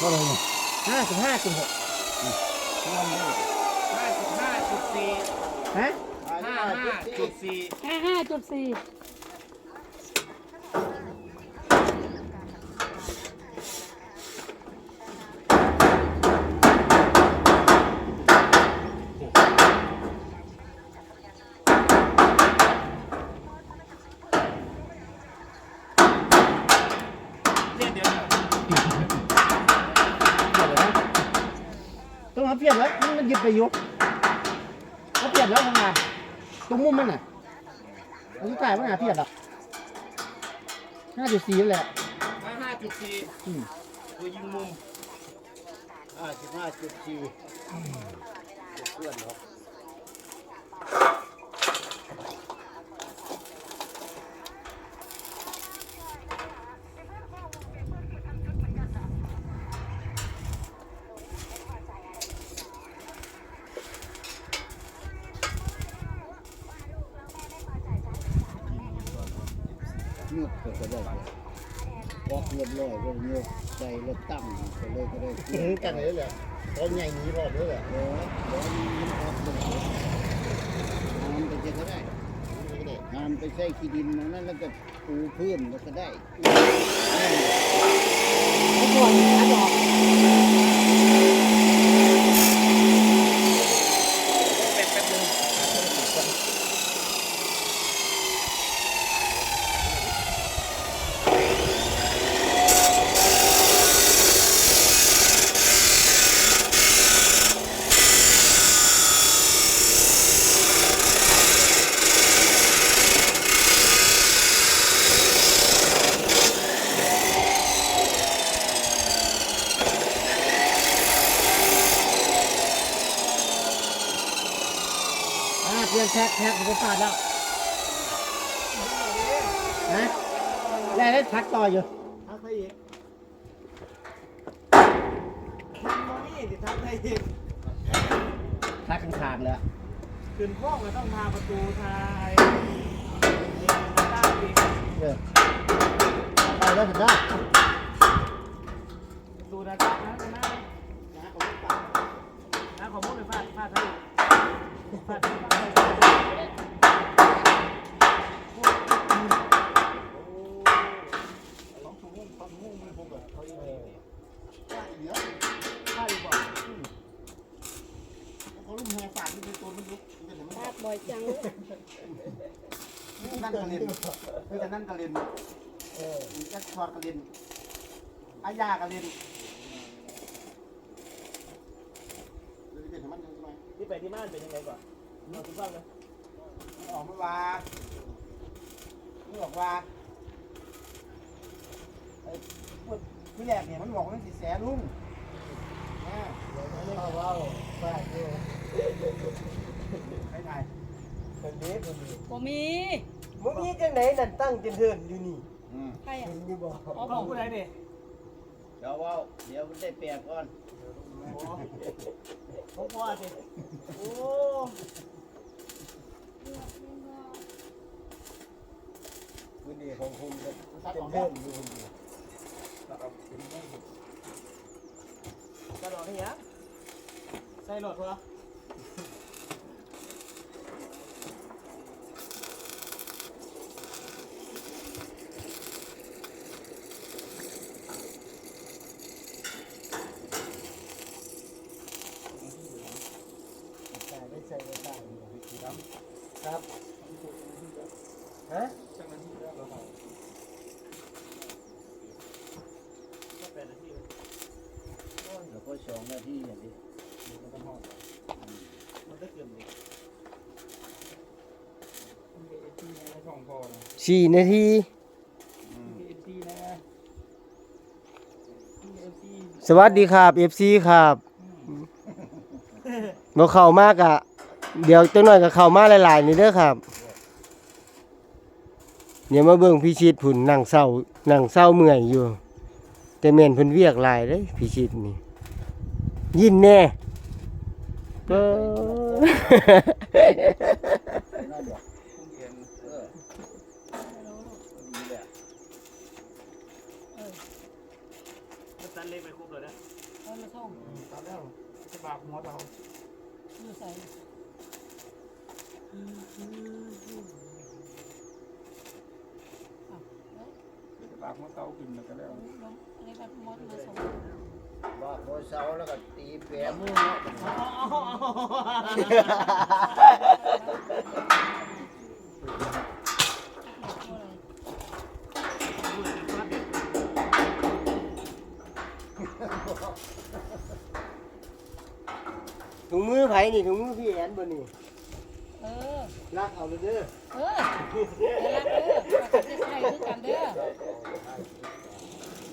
เท่าไหร่เนี่ยห้าสิบห้าจุดหกรวมเลยห้าสิบห้าจุดสี่ฮะห้าห้าจุดสี่ห้าห้าจุดสี่ เรียนเดียว เปลี่ยนเลยนะ ต้องมาเปลี่ยนแล้วมันยึดไปอยุกเขาเปลี่ยนแล้วทำไงตรงมุมมันน่ะอันนี้กลายว่าหาเปลี่ยนหรอกห้าจุดสี่นั่นแหละห้าห้าจุดสี่อืมตัวยิงมุมห้าสิบห้าจุดสี่เพื่อนเนาะ ยกก็ก็ได้ออกเรียบร้อยก็ยกใจแล้วตั้งก็เลยก็ได้เห็นกันเลยแหละตอนใหญ่นี้พอด้วยแหละโอ้ร้อยมันออกเลยทานไปจะก็ได้ทานไปใส่ขี้ดินนั้นแล้วก็ปูพื้นแล้วก็ได้เขาก่อนนะดอก เป็นแป๊บนึง อ่าเปลี่ยน แท็กแท็กผมก็ฟาดแล้วฮะได้ได้ทักต่ออยู่ทักไปอีกมันมองนี่สิทักไปอีกทักข้างๆเลยอะขึ้นห้องก็ต้องทาประตูทาไอ้ต้าอีกเออไปแล้วถึงได้ประตูนะจ๊ะนะนะนะของมุกปากนะของมุกเลยฟาดฟาดทั้งฟาดทั้ง ฟาดอีกบ่ เขาลุ่มแห่ฝากที่เป็นตัวมันลุกมันจะเห็นมัน พลาด บ่อยจังนั่นกระเรียนคือจะนั่นกระเรียนเออแอดชอดกระเรียนอายากระเรียนเลยเป็นมันใช่ไหมที่ไปที่ม่านเป็นยังไงก่อนเอาทุกฟังเลยมันออกมาว่ามันบอกว่าไอ้พวกที่แรกเนี่ยมันบอกว่ามันสิแสนลุงนะเข้าว้าวฟาดอยู่ ไปไหนคนนี้คนนี้บ่มีมึงนี่จังไหนนั่นตั้งจนเทินอยู่นี่อืมใครอะเห็นอยู่บ่อ๋อของผู้ใดเนี่ยเดี๋ยวว่าเดี๋ยวมันได้แปลก่อนของพ่อสิโอ้วันนี้ของคุณก็ตัดเป็อนอกเพื่แล้อวนอยู่คนเดียวกระดอกนี่ฮะใส่รถวะใส่ไม่ใส่ไม่ใส่ครับ ครับฮะก็เป็นนาที แล้ว ก็สองนาทีอย่างนี้มันก็หอดมันได้เกินเลยสี่นาทีสวัสดีครับ FC ครับบ่เข้ามากอะเดี๋ยวจังหน่อยก็เข้ามาหลายๆนี่เด้อครับเดี๋ยวมาเบิ่งพิชิตผุนนั่งเศร้านั่งเศร้าเมื่อยอยู่ แต่แม่นเพิ่นเวียกหลายเด้พิชิตนี่ ยินแน่เบ้อน่าเดี๋ยวเออดีแหละมันตตันเล็กไปคุบเลยนะเออมาส่งตัดแล้วจะบากหัวเตาอยู่ใส่บากหัวเตากินแล้วก็แล้วลมอะไรแบบมดมาส่ง ว่าโคเสาแล้วก็ตีแผลมือเนาะถุงมือไผนี่ถุงมือพี่แอนบ่นี่เออรักเอาเลยเด้อเอออย่ารักเด้อว่าจะใช้คือกันเด้อ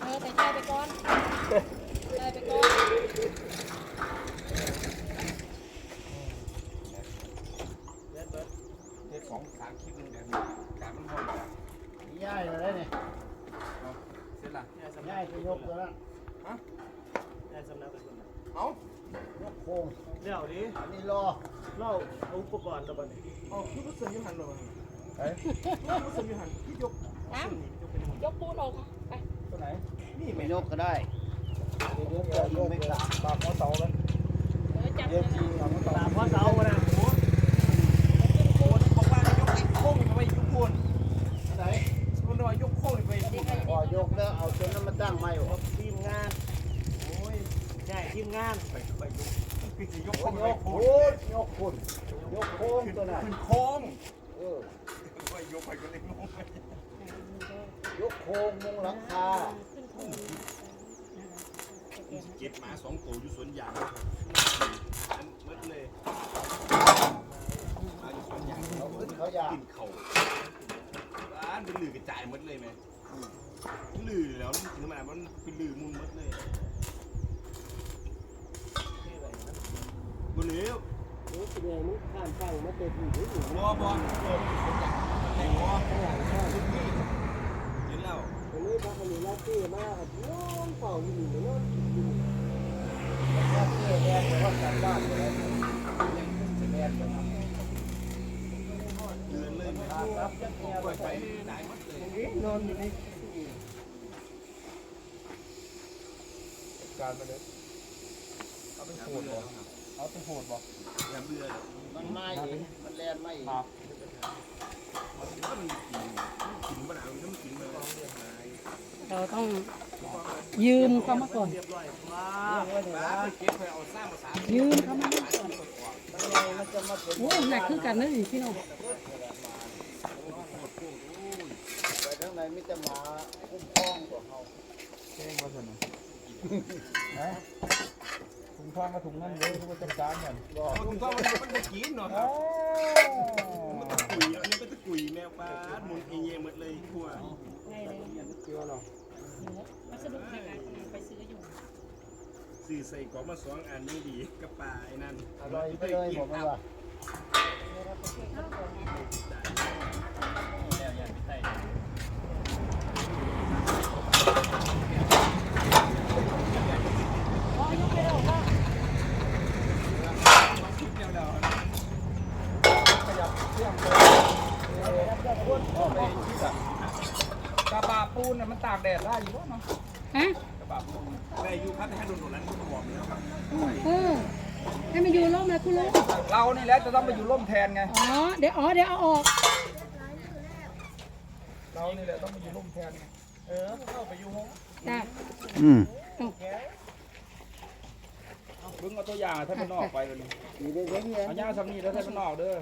เออแต่ใช้ไปก่อนใช้ไปก่อน เฮ็ดสองสามคลิปนึงแบบนี้การมันพอกัน ย่ายอะไรเนี่ย เสร็จละยายสำนัย่ากยจะยกตัวละยายสำนักเป็นคนไหนเอ้ายกโค้งเดี๋ยวนี้อันนี้รอเล่าเอาอุปกรณ์ตัวบันนี้เอาคือบ่เสยอยู่หันเลยบ่สมีหันที่ยกน้ำยกปูนออกไปตัวไหนนี่ไม่ยกก็ได้เดี๋ยวจะยกไม่กลับบากหัวเตาเลยเออจับเดี๋ยวนะทีบากหัวเตาตามพ่อเสานะโอ้ โคนบอกว่ายกไอ้โค้งไปยุบโคน ไหน มันว่ายกโค้งไป พอยกแล้วเอา จนนั้นมาตั้งไม่หรอทีมงาน โอ้ยใช่ทีมงานไปไปยกคือสิยกยโค้งไปกโค้โค้งงยกคุณยกโค้งตัวนั้นขึ้นโค้งเออไปยกไปก็เลยงงยกโค้งมุงหลังคาขึ้นโคนเก็บหมาสองตัวอยู่สวนยางอันมืดเลยมาอยู่สวนยางเขาขึ้นเขาอยากกินเข่าบ้านเป็นลือกระจายหมดเลยไหม ลือแล้วถึงมามันเป็นลือมุนหมดเลยบนนี้โอ้สิแม่มึงข้ามฟังมาเต็มอยู่อยู่วอบอลไอ้วอข้างหลังข้างเห็นแล้วตรงนี้พระคนนี้ลาเต้มากครับนอนเฝ้าอยู่นี่นอนอยู่ว่าเที่ยวแดงแต่ว่าการบ้านเลยแดงไปทำเดินเลยไม่ครับจะเที่ยวปล่อยไปไปได้หมดเลยนอนอยู่นี่ การมาเลยเอาเป็นโหดบ่เอาเป็นโหดบ่อย่าเบื่อมันไม่มันแลนไม่ครับมันกินมันเอาน้ำกินมาเราต้องยืมเข้ามาก่อนเรียบร้อยว้าบ้าไปเก็บไปเอาสร้างภาษายืมเข้ามาก่อนมันไงมันจะมาเป็นโอ้หนักคือกันนะนี่พี่น้องไปทางไหนมิจะมาคุ้มครองกว่าเขาเก่งมาสนุก ถุงทองมาถุงนั่นเลยเขาจัดการกันถุงทองมันมันจะกินเนาะครับมันตะกุยอันนี้ก็ตะกุยแมวปลาหมุนเอเยหมดเลยทั่วได้เลยเกี่ยวหรอวัสดุในการไปซื้ออยู่ซื้อใส่กล่องมาสองอันนี่ดีกับปลาไอ้นั่นอร่อยไปเลยบอกมาว่ากระบะปูนน่ะ มันตากแดดได้อยู่เนาะฮะกระบะปูนได้อยู่ครับให้โดนโดนแล้วมันหอมแล้วครับเออให้มันอยู่ร่มแล้วคุณลุงเรานี่แหละจะต้องไปอยู่ร่มแทนไงอ๋อเดี๋ยวอ๋อเดี๋ยวเอาออก เรานี่แหละต้องไปอยู่ร่มแทนไงเออเข้าไปอยู่ห้องจ้ะอืมเบิ่งเอาตัวอย่างถ้ามันนอกไปเลยอยู่ในเว้นเนี่ยเอาย่าทำนี่แล้วถ้ามันนอกเด้อ